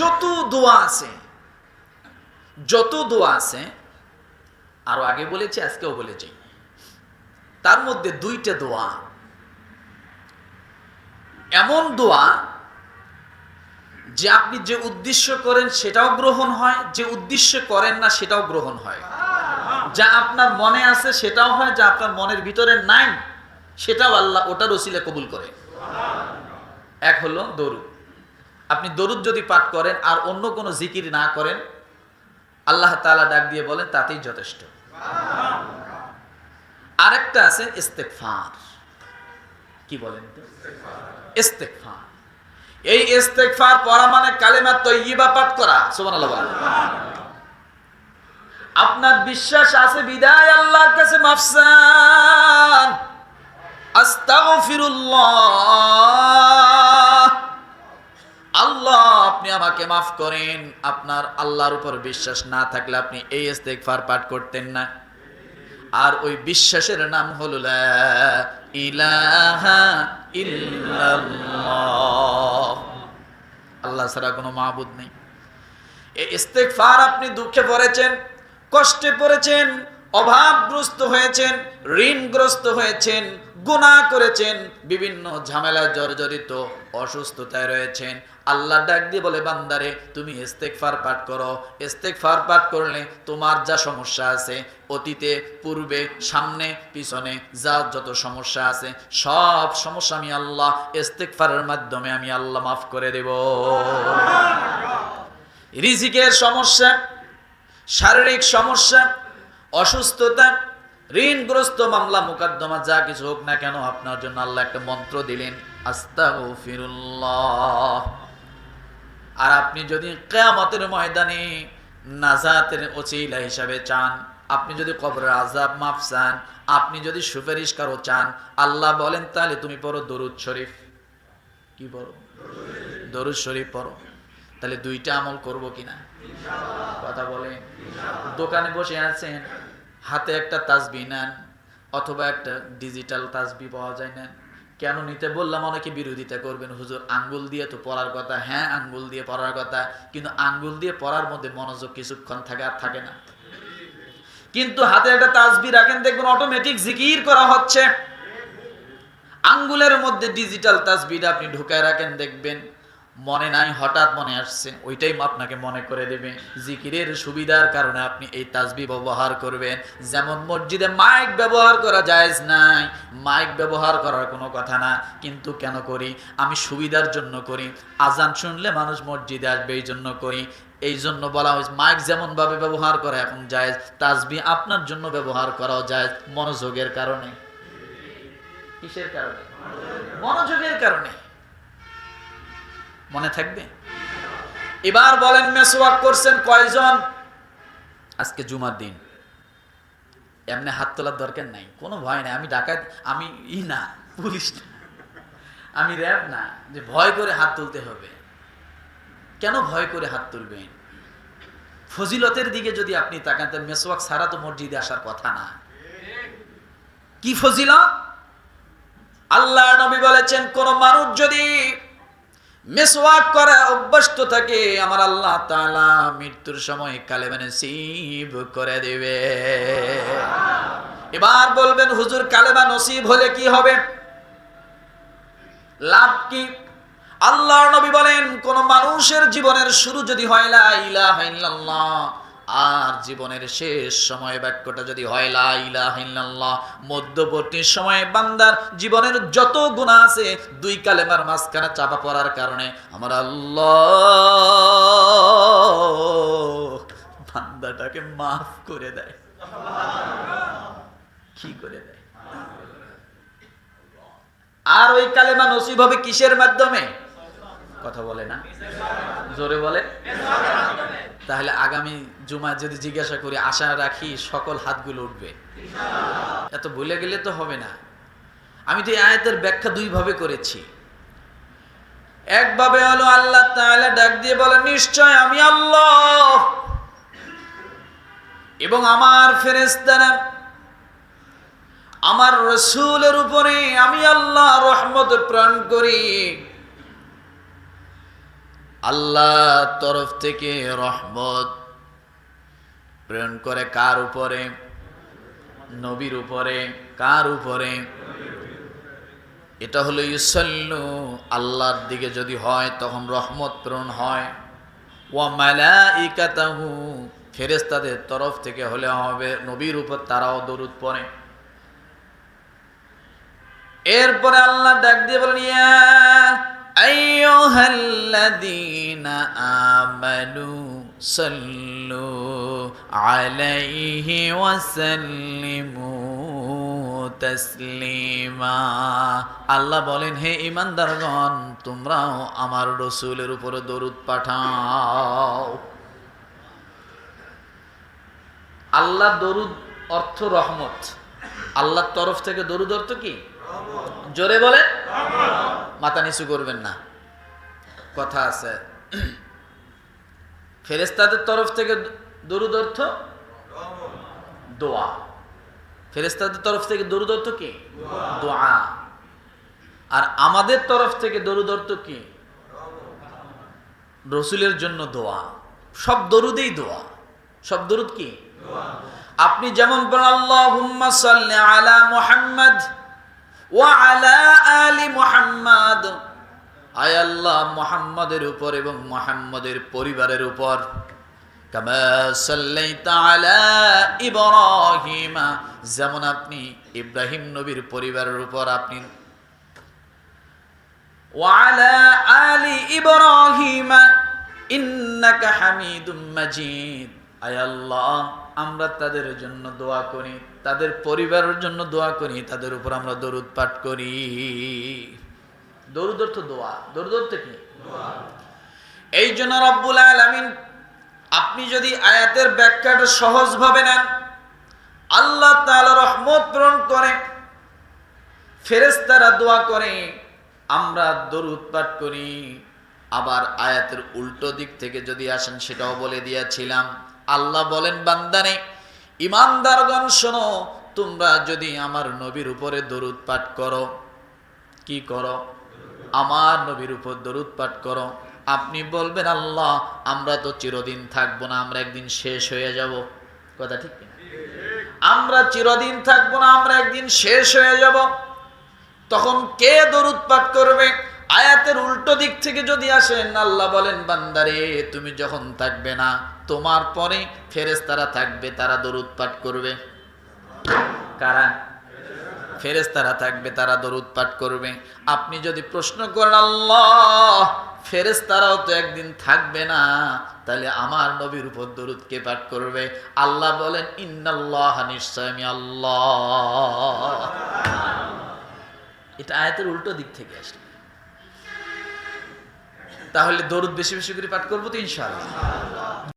যত দোয়া আছে, যত দোয়া আছে, আরও আগে বলেছি, আজকেও বলেছি। তার মধ্যে দুইটা দোয়া। এমন দোয়া যে আপনি যে উদ্দেশ্য করেন সেটাও গ্রহণ হয়, যে উদ্দেশ্য করেন না সেটাও গ্রহণ হয়। যা আপনার মনে আছে সেটাও হয়, যা আপনার মনের ভিতরে নাই, সেটাও আল্লাহ ওটার ওসিলে কবুল করে। এক হলো দরুদ। আপনি দরুদ যদি পাঠ করেন আর অন্য কোনো জিকির না করেন, আল্লাহ তাআলা ডাক দিয়ে বলেন, তাতেই যথেষ্ট। আরেকটা আছে ইস্তেকফার। কি বলেন তো? ইস্তেকফার। এই ইস্তেকফার পড়া মানে কালেমা তৈয়িবা পাঠ করা বলেন। আপনার বিশ্বাস আছে, বিদায় আল্লাহর কাছে মাফসান। আস্তাগফিরুল্লাহ। আল্লাহ, আপনি আমাকে মাফ করেন। আপনার আল্লাহর উপর বিশ্বাস না থাকলে আপনি এই ইস্তেগফার পাঠ করতেন না। আর ওই বিশ্বাসের নাম হলো আল্লাহ ছাড়া কোনো মাহবুদ নেই। এই ইস্তেগফার আপনি দুঃখে পড়েছেন, কষ্টে পড়েছেন অভাবগ্রস্ত হয়েছেন ঋণগ্রস্ত হয়েছেন গুনাহ করেছেন বিভিন্ন ঝামেলায় জর্জরিত অসুস্থতায় রয়েছেন। আল্লাহ ডাক দিয়ে বলে বান্দারে তুমি ইস্তেগফার পাঠ করো। ইস্তেগফার পাঠ করলে তোমার যা সমস্যা আছে অতীতে পূর্বে সামনে পিছনে যা যত সমস্যা আছে সব সমস্যা আমি আল্লাহ ইস্তেগফারের মাধ্যমে আমি আল্লাহ মাফ করে দেব। রিজিকের সমস্যা শারীরিক সমস্যা অসুস্থতা, ঋণগ্রস্ত মামলা, মোকদ্দমা, যা কিছু হোক না কেন আপনার জন্য আল্লাহ একটা মন্ত্র দিলেন আর আপনি যদি কেয়ামতের ময়দানে নাজাতের ওসিলা হিসাবে চান, আপনি যদি কবরের আজাব মাফ চান, আপনি যদি সুপারিশ কারও চান, আল্লাহ বলেন, তাহলে তুমি পড়ো দরুদ শরীফ। কি পড়ো? দরুদ শরীফ পড়ো। তাহলে দুইটা আমল করব কিনা? কথা বলেন। দোকানে বসে আছেন, হাতে একটা তাসবি নেন, অথবা একটা ডিজিটাল তাসবি পাওয়া যায় নেন। কেন নিতে? বললাম, অনেকে বিরোধিতা করবেন। হুজুর, আঙ্গুল দিয়ে তো পড়ার কথা। হ্যাঁ আঙ্গুল দিয়ে পড়ার কথা। কিন্তু আঙ্গুল দিয়ে পড়ার মধ্যে মনোযোগ কিছুক্ষণ থাকে আর থাকে না। কিন্তু হাতে একটা তাসবি রাখেন, দেখবেন অটোমেটিক জিকির করা হচ্ছে। আঙ্গুলের মধ্যে ডিজিটাল তাসবিটা আপনি ঢুকায় রাখেন, দেখবেন। মনে নাই, হঠাৎ মনে আসছে, ওইটাই আপনাকে মনে করে দেবে। জিকিরের সুবিধার কারণে আপনি এই তাজবি ব্যবহার করবেন। যেমন মসজিদে মাইক ব্যবহার করা জায়েজ নাই, মাইক ব্যবহার করার কোনো কথা না। কিন্তু কেন করি? আমি সুবিধার জন্য করি। আজান শুনলে মানুষ মসজিদে আসবে, এই জন্য করি। এই জন্য বলা হয়েছে, মাইক যেমন ভাবে ব্যবহার করা এখন জায়েজ, তাসবি আপনার জন্য ব্যবহার করাও জায়েজ, মনোযোগের কারণে। কিসের কারণে? মনোযোগের কারণে। মনে থাকবে? এবার বলেন, মেসওয়াক করছেন কয়জন? আজকে জুমার দিন। এমনি হাত তোলার দরকার নাই। কোনো ভয় নাই। আমি ডাকাত, আমি ই না, পুলিশ না। আমি র্যাব না। যে ভয় করে হাত তুলতে হবে। কেন ভয় করে হাত তুলবেন? ফজিলতের দিকে যদি আপনি তাকান, তাহলে মেসওয়াক ছাড়া তো মসজিদে আসার কথা না। কি ফজিলত? আল্লাহ নবী বলেছেন, কোন মানুষ যদি মেসওয়াক করে অভ্যস্ত থাকে, আমার আল্লাহ তাআলা মৃত্যুর সময় কালে মানে সিব করে দেবে। এবার বলবেন, হুজুর, কালেমা নসিব হলে কি হবে? লাভ কি? আল্লাহ নবী বলেন, কোন মানুষের জীবনের শুরু যদি হয়, লা ইলাহা ইল্লাল্লাহ আর জীবনের শেষ সময় বাক্যটা যদি হয়, লা ইলাহা ইল্লাল্লাহ মধ্যবর্তী সময়ে বান্দার জীবনের যত গুণা আছে, দুই কালেমার মাঝখানে চাপা পড়ার কারণে আমার আল্লাহ বান্দাটাকে মাফ করে দেয়। কি করে দেয়? আর ওই কালেমা নসিব হবে কিসের মাধ্যমে? কথা বলে না? জোরে বলে? তাহলে আগামী জুমা যদি জিজ্ঞাসা করি, আশা রাখি সকল হাতগুলো উঠবে। এত ভুলে গেলে তো হবে না। আমি তো এই আয়াতের ব্যাখ্যা দুই ভাবে করেছি। একভাবে হলো আল্লাহ তাআলা ডাক দিয়ে বলে নিশ্চয় আমি আল্লাহ। এবং আমার ফেরেশতারা, আমার রসুলের উপরে আমি আল্লাহ রহমত প্রাণ করি। আল্লাহ তরফ থেকে রহমত প্রেরণ করে কার উপরে? নবীর উপরে। কার উপরে? এটা হলো ইউসল্লু আল্লাহর দিকে যদি হয় তখন রহমত প্রেরণ হয়। ও ওয়া মালাইকাতাহু ফেরেশতাদের তরফ থেকে হলে হবে নবীর উপর তারাও দরুদ পড়ে। এরপরে আল্লাহ ডাক দিয়ে বলেন, ইয়া আমানু সাল্লু আলাইহি ওয়া সাল্লিমু তাসলিমা আল্লাহ বলেন, হে ইমানদারগণ, তোমরাও আমার রসুলের উপরে দরুদ পাঠাও। আল্লাহ দরুদ অর্থ রহমত। আল্লাহর তরফ থেকে দরুদ অর্থ কি? জোরে বলে মাথা নিচু করবেন না। কথা আছে। ফেরেস্তাদের তরফ থেকে দরুদ অর্থ? দোয়া। ফেরেস্তাদের তরফ থেকে দরুদ অর্থ কি? দোয়া। আর আমাদের তরফ থেকে দরুদ অর্থ কি? রসুলের জন্য দোয়া। সব দরুদেই দোয়া। সব দরুদ কি? আপনি যেমন আলা মুহাম্মদ ওয়া আলা আলি মুহাম্মদ। আয় আল্লাহ মোহাম্মদের উপর এবং মোহাম্মদের পরিবারের উপর। যেমন আপনি ইব্রাহিম নবীর পরিবারের উপর আপনি। আলি আমরা তাদের জন্য দোয়া করি, তাদের পরিবারের জন্য দোয়া করি, তাদের উপর আমরা দরুদ পাঠ করি। দরুদ দোয়া। দরুদ কি? এই জন্য রব্বুল আলামিন আপনি যদি আয়াতের ব্যাখ্যাটা সহজভাবে নেন, আল্লাহ তাআলা রহমত প্রেরণ করে, ফেরেশতারা দোয়া করে, আমরা দরুদ পাঠ করি। আবার আয়াতের উল্টো দিক থেকে যদি আসেন, সেটাও বলে দিয়েছিলাম। আল্লাহ বলেন বান্দানে ইমানদারগণ, শোনো, তোমরা যদি আমার নবীর উপরে দরুদ পাঠ করো, কি করো? আমার নবীর উপর দরুদ পাঠ করো। আপনি বলবেন, আল্লাহ, আমরা তো চিরদিন থাকব না, আমরা একদিন শেষ হয়ে যাব। কথা ঠিক আমরা চিরদিন থাকব না, আমরা একদিন শেষ হয়ে যাব। তখন কে দরুদ পাঠ করবে? আয়াতের উল্টো দিক থেকে যদি আসেন, আল্লাহ বলেন, বান্দারে, তুমি যখন থাকবে না, তোমার পরে ফেরেস তারা থাকবে, তারা দরুদ পাঠ করবে। কারা? ফেরেশতারা থাকবে, তারা দরুদ পাঠ করবে। আপনি যদি প্রশ্ন করেন, আল্লাহ, ফেরেশতারাও তো একদিন থাকবে না, তাহলে আমার নবীর উপর দরুদ কে পাঠ করবে? আল্লাহ বলেন, ইন্নাল্লাহ নিশ্চয় আমি আল্লাহ। এটা আয়াতের উল্টো দিক থেকে আসলে তাহলে দরুদ বেশি বেশি করে পাঠ করব তো ইনশাআল্লাহ।